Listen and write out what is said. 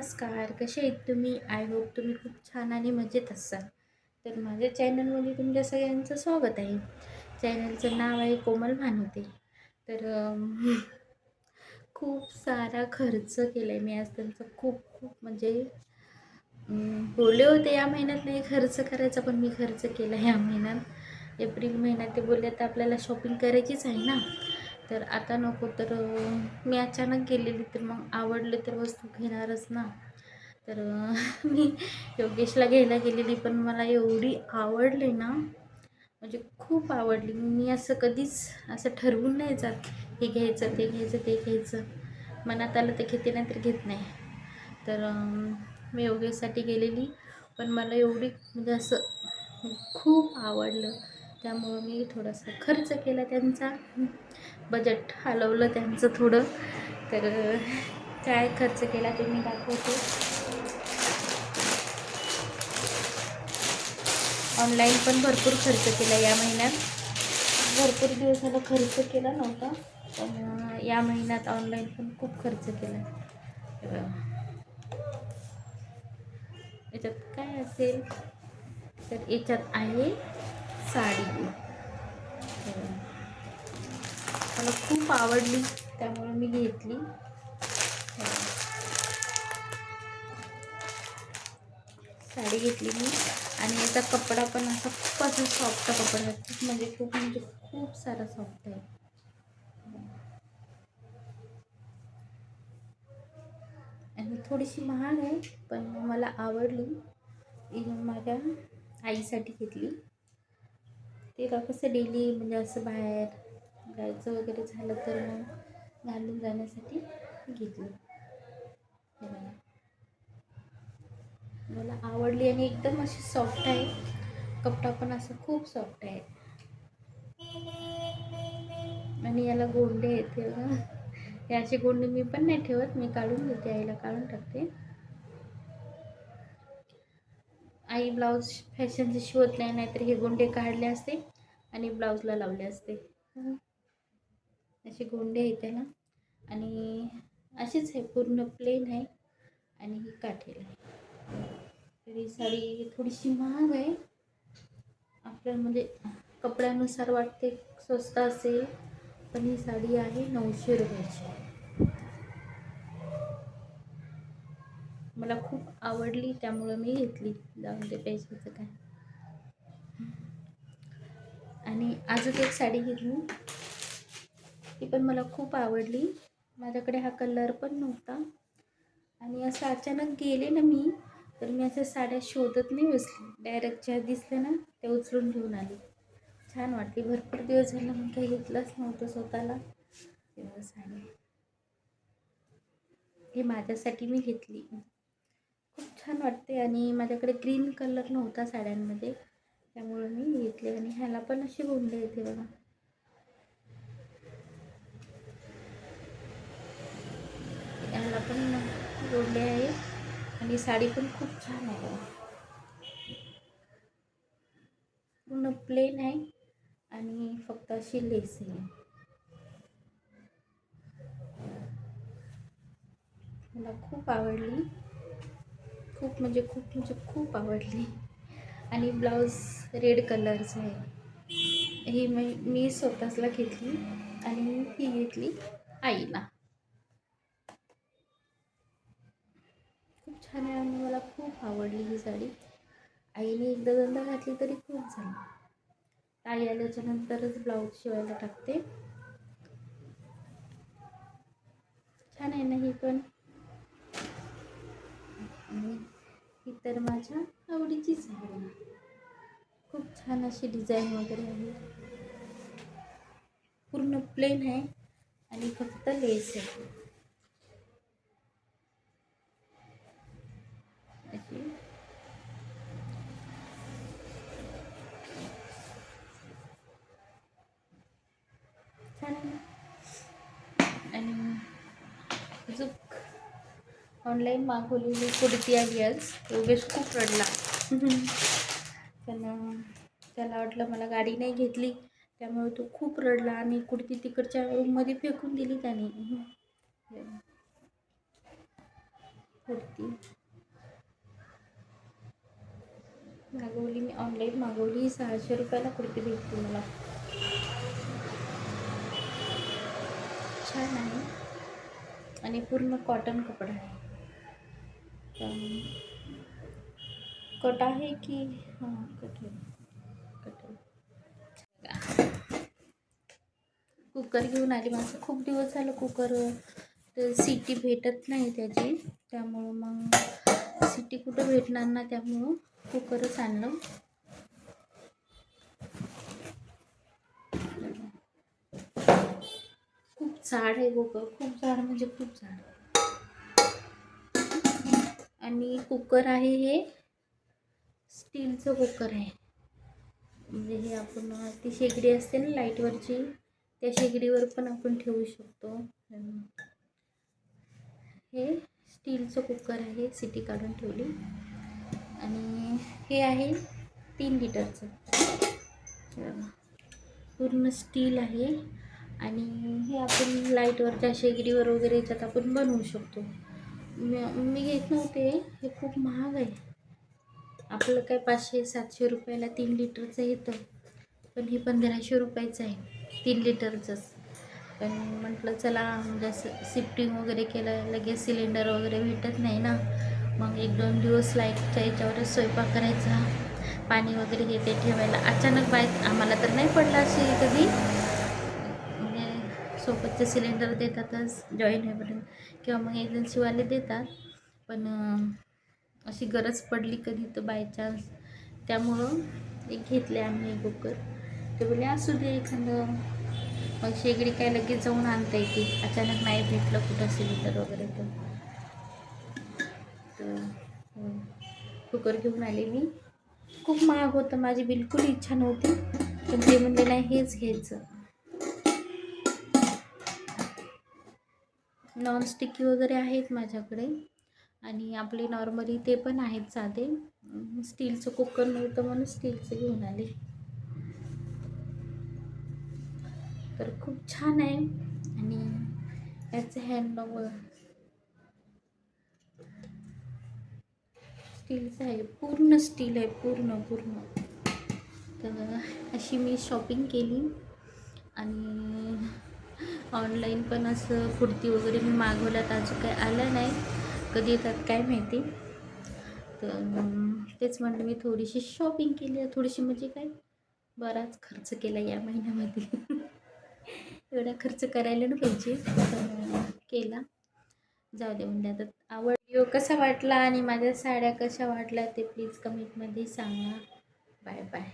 नमस्कार कसे आहेत तुम्ही? आय होप तुम्ही खूप छान आणि मजेत असाल. तर माझ्या चॅनलमध्ये तुमच्या सगळ्यांचं स्वागत आहे. चॅनलचं नाव आहे कोमल भानुते तर खूप सारा खर्च केला आहे मी आज त्यांचा खूप खूप म्हणजे बोलले होते या महिन्यात नाही खर्च करायचा पण मी खर्च केला या महिन्यात. एप्रिल महिन्यात ते बोलले तर आपल्याला शॉपिंग करायचीच आहे ना. तर आता नको तर मी अचानक गेलेली तर मग आवडले तर वस्तू घेणारच ना. तर मी योगेशला घ्यायला गेलेली पण मला एवढी आवडली ना म्हणजे खूप आवडली. मी असं कधीच असं ठरवून नाही जात हे घ्यायचं ते घ्यायचं ते घ्यायचं. मनात आलं ते घेते नाही तर घेत नाही. तर मी योगेशसाठी गेलेली. पण मला एवढी म्हणजे असं खूप आवडलं. त्यामुळं मी थोडासा खर्च केला त्यांचा. बजेट हलवलं त्यांचं थोडं. तर काय खर्च केला ते मी दाखवते. ऑनलाईन पण भरपूर खर्च केला या महिन्यात. भरपूर दिवस झाला खर्च केला नव्हता पण या महिन्यात ऑनलाईन पण खूप खर्च केला. तर, याच्यात काय असेल? तर याच्यात आहे. साडी. मला खूप आवडली त्यामुळे मी घेतली. साडी घेतली मी. आणि याचा कपडा पण असा खूप असा सॉफ्ट कपडा आहे खूप म्हणजे खूप म्हणजे खूप सारा सॉफ्ट आहे. आणि थोडीशी महाग आहे पण मला आवडली. माझ्या आईसाठी घेतली. तिला कसं डेली म्हणजे असं बाहेर जायचं वगैरे झालं तर मग घालून जाण्यासाठी घेतली. मला आवडली आणि एकदम अशी सॉफ्ट आहे. कपडा पण असं खूप सॉफ्ट आहे. आणि याला गोंडे येते बघा. याचे गोंडे मी पण नाही ठेवत. मी काढून घेते. आईला काढून टाकते. आई ब्लाऊज फॅशनचे शिवत नाही नाहीतर हे गोंडे काढले असते. आणि ब्लाऊजला लावले असते. असे गोंडे आहेत त्याला. आणि अशीच आहे पूर्ण प्लेन आहे. आणि ही काठेला आहे. तर ही साडी थोडीशी महाग आहे. आपल्याला म्हणजे कपड्यानुसार वाटते स्वस्त असेल. पण ही साडी आहे नऊशे रुपयाची. मला खूप आवडली त्यामुळं मी घेतली. जाऊन दे पैशाचं काय. आणि अजून एक साडी घेतली. ती पण मला खूप आवडली. माझ्याकडे हा कलर पण नव्हता. आणि असं अचानक गेले ना मी तर मी अशा साड्या शोधत नाही बसली. डायरेक्ट ज्या दिसल्या ना त्या उचलून घेऊन आली. छान वाटली. भरपूर दिवस झाला मग काही घेतलंच नव्हतं स्वतःला. तेव्हा साडी. हे माझ्यासाठी मी घेतली. खूप छान वाटते. आणि माझ्याकडे ग्रीन कलर नव्हता साड्यांमध्ये. त्यामुळे मी घेतले आणि ह्याला पण अशी गोंडे येते बघा. ह्याला पण गोंडे आहे आणि साडी पण खूप छान आहे बघा. पूर्ण प्लेन आहे आणि फक्त अशी लेस आहे. मला खूप आवडली. खूप म्हणजे खूप म्हणजे खूप आवडली. आणि ब्लाऊज रेड कलरचं आहे. ही मी मी स्वतःचला घेतली आणि ही घेतली आईला. खूप छान आहे आणि मला खूप आवडली ही साडी. आईने एकदा दोनदा घातली तरी खूप झाली. आई आल्याच्या नंतरच ब्लाऊज शिवायला टाकते. छान आहे ना ही पण? आणि ही तर माझ्या आवडीचीच आहे. खूप छान अशी डिझाईन वगैरे आहे. पूर्ण प्लेन आहे आणि फक्त लेस आहे. अशी. छान आणि अजून ऑनलाईन मागवलेली कुर्ती आली आज योगेश खूप रडला. त्याला वाटलं मला गाडी नाही घेतली. त्यामुळे तो खूप रडला आणि कुडती तिकडच्या रूममध्ये फेकून दिली त्याने. कुर्ती मागवली मी ऑनलाईन मागवली सहाशे रुपयाला कुर्ती भेटली मला. छान आहे. आणि पूर्ण कॉटन कपडा आहे. कट आहे की? हां कट आहे कुकर घेऊन आली. माझं खूप दिवस झालं कुकर तर सिटी भेटत नाही त्याची. त्यामुळं मग सिटी कुठं भेटणार ना त्यामुळं कुकरच आणलं. खूप झाड आहे कुकर खूप झाड म्हणजे खूप झाड. आणि कुकर आहे हे स्टीलचं कुकर आहे. म्हणजे हे आपण ती शेगडी असते ना लाईटवरची. त्या शेगडीवर पण आपण ठेवू शकतो. हे स्टीलचं कुकर आहे सिटी काढून ठेवली. आणि हे आहे तीन लिटरचं. पूर्ण स्टील आहे. आणि हे आपण लाईटवरच्या शेगडीवर वगैरे याच्यात आपण बनवू शकतो. मी घेत नव्हते. हे खूप महाग आहे. आपलं काय पाचशे सातशे रुपयाला तीन लिटरचं येतं. पण हे पंधराशे रुपयाचं आहे. तीन लिटरचंच पण म्हटलं चला म्हणजे शिफ्टिंग वगैरे केलं लगेच सिलेंडर वगैरे भेटत नाही ना. मग एक दोन दिवस लाईटच्या याच्यावरच स्वयंपाक करायचा. पाणी वगैरे हे ते ठेवायला. अचानक बाय आम्हाला तर नाही पडलं अशी कधी. म्हणजे सोबतचे सिलेंडर देतातच जॉईन होईपर्यंत. किंवा मग एजन्सीवाले देतात. पण अशी गरज पडली कधी तर बाय चान्स त्यामुळं एक घेतले आम्ही कुकर. ते बोलले असू दे एखादं. मग शेगडी काय लगेच जाऊन आणता येते अचानक नाही भेटलं कुठं सिलेंडर वगैरे तर. हो. कुकर घेऊन आले मी. खूप महाग होतं माझी बिलकुल इच्छा नव्हती. पण ते म्हणले नाही हेच घ्यायचं. नॉनस्टिकी वगैरे आहेत माझ्याकडे. आणि आपले नॉर्मली ते पण आहेत साधे. स्टीलचं कुकर नव्हतं म्हणून स्टीलचं घेऊन आले. तर खूप छान आहे. आणि याचं हँड स्टीलचं आहे. पूर्ण स्टील आहे. पूर्ण पूर्ण. तर अशी मी शॉपिंग केली. आणि ऑनलाईन पण असं कुर्ती वगैरे मी मागवल्यात. अजून काही आलं नाही. कधी येतात काय माहिती. तर तेच म्हणलं मी थोडीशी शॉपिंग केली. थोडीशी म्हणजे काय? बराच खर्च केला या महिन्यामध्ये. एवढा खर्च करायला ना पाहिजे. केला. जाऊ दे म्हणजे आता. आवड व्हिडिओ कसा वाटला आणि माझ्या साड्या कशा वाटल्या ते प्लीज कमेंटमध्ये सांगा. Bye bye